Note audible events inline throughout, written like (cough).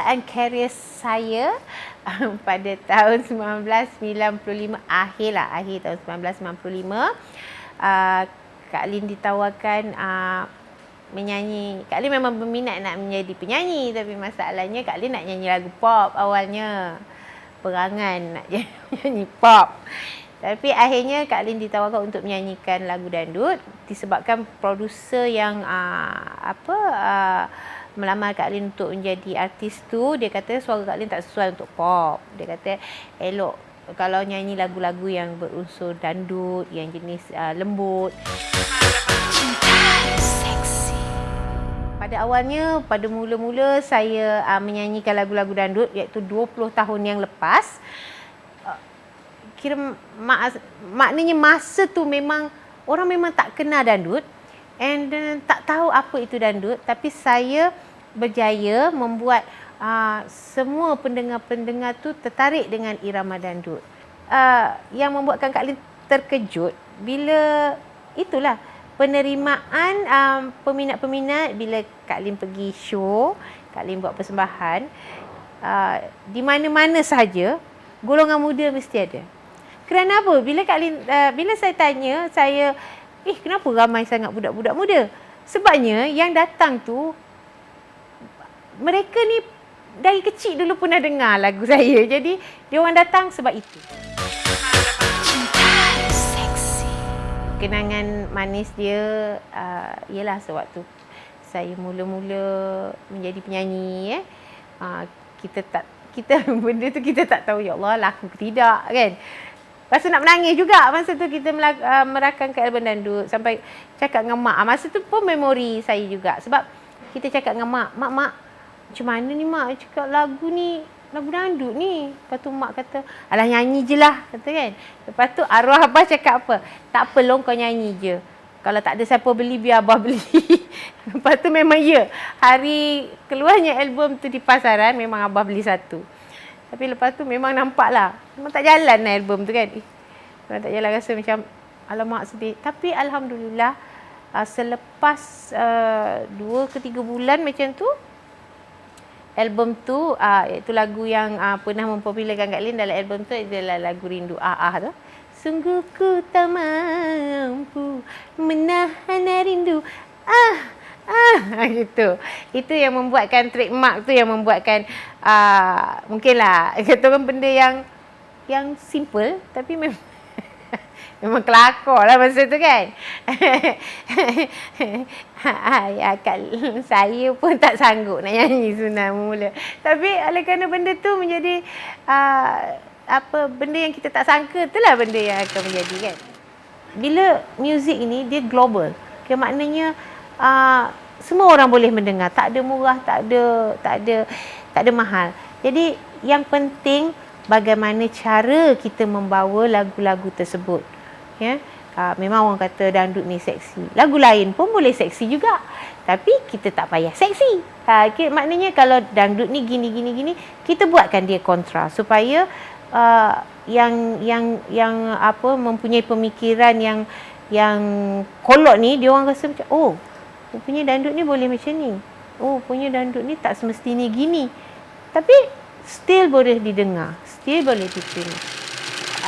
permulaan karier saya uh, (laughs) pada tahun 1995 akhir lah akhir tahun 1995 uh, Kak Lin ditawarkan uh, menyanyi. Kak Lin memang berminat nak menjadi penyanyi tapi masalahnya Kak Lin nak nyanyi lagu pop awalnya. Perangan nak (laughs) nyanyi pop. Tapi akhirnya Kak Lin ditawarkan untuk menyanyikan lagu dandut disebabkan produser yang uh, apa uh, melamar Kak Lin untuk menjadi artis tu dia kata suara Kak Lin tak sesuai untuk pop. Dia kata elok kalau nyanyi lagu-lagu yang berunsur dandut yang jenis uh, lembut. Pada awalnya, pada mula-mula saya uh, menyanyikan lagu-lagu dandut iaitu 20 tahun yang lepas kira mak, maknanya masa tu memang orang memang tak kenal dandut and uh, tak tahu apa itu dandut tapi saya berjaya membuat uh, semua pendengar-pendengar tu tertarik dengan irama dandut. Uh, yang membuatkan Kak Lin terkejut bila itulah penerimaan um, peminat-peminat bila Kak Lin pergi show, Kak Lin buat persembahan uh, di mana-mana saja golongan muda mesti ada. Kerana apa? Bila Kak Lin, uh, bila saya tanya, saya, eh kenapa ramai sangat budak-budak muda? Sebabnya yang datang tu, mereka ni dari kecil dulu pernah dengar lagu saya. Jadi, dia orang datang sebab itu. Kenangan manis dia uh, ialah sewaktu saya mula-mula menjadi penyanyi. Eh. Uh, kita tak kita (laughs) benda tu kita tak tahu ya Allah laku ke tidak kan Rasa nak menangis juga masa tu kita uh, merakan ke album dandut sampai cakap dengan mak. Ah, masa tu pun memori saya juga sebab kita cakap dengan mak, mak mak macam mana ni mak cakap lagu ni lagu dandut ni. Lepas tu mak kata, alah nyanyi je lah. Kata kan. Lepas tu arwah abah cakap apa? Tak apa long kau nyanyi je. Kalau tak ada siapa beli, biar abah beli. (laughs) Lepas tu memang ya. Hari keluarnya album tu di pasaran, memang abah beli satu. Tapi lepas tu memang nampak lah. Memang tak jalan lah album tu kan. Eh, memang tak jalan rasa macam alamak sedih. Tapi Alhamdulillah uh, selepas uh, dua ke tiga bulan macam tu. Album tu uh, iaitu lagu yang uh, pernah mempopularkan Kak Lin dalam album tu adalah lagu Rindu Ah Ah tu. Sungguh ku tak mampu menahan rindu ah ah (laughs) gitu. Itu yang membuatkan trademark tu yang membuatkan uh, mungkinlah (laughs) kata orang benda yang yang simple tapi memang memang kelakar lah masa tu kan. (laughs) kal, saya pun tak sanggup nak nyanyi sunat mula. Tapi oleh kerana benda tu menjadi uh, apa benda yang kita tak sangka itulah benda yang akan menjadi kan. Bila muzik ini dia global. Ke maknanya uh, semua orang boleh mendengar tak ada murah tak ada tak ada tak ada mahal jadi yang penting bagaimana cara kita membawa lagu-lagu tersebut ya uh, memang orang kata dangdut ni seksi lagu lain pun boleh seksi juga tapi kita tak payah seksi uh, maknanya kalau dangdut ni gini gini gini kita buatkan dia kontra supaya uh, yang yang yang apa mempunyai pemikiran yang yang kolot ni dia orang rasa macam oh punya dandut ni boleh macam ni. Oh, punya dandut ni tak semestinya gini. Tapi still boleh didengar. Still boleh diterima.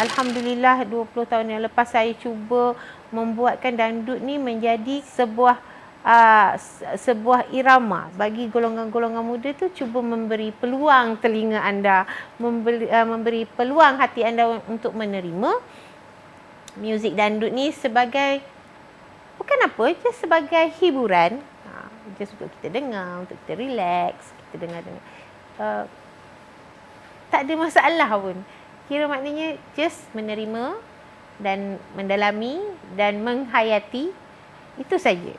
Alhamdulillah 20 tahun yang lepas saya cuba membuatkan dandut ni menjadi sebuah uh, sebuah irama bagi golongan-golongan muda tu cuba memberi peluang telinga anda memberi, uh, memberi peluang hati anda untuk menerima muzik dandut ni sebagai bukan apa just sebagai hiburan. Ha, just untuk kita dengar untuk kita relax kita dengar dengar uh, tak ada masalah pun kira maknanya just menerima dan mendalami dan menghayati itu saja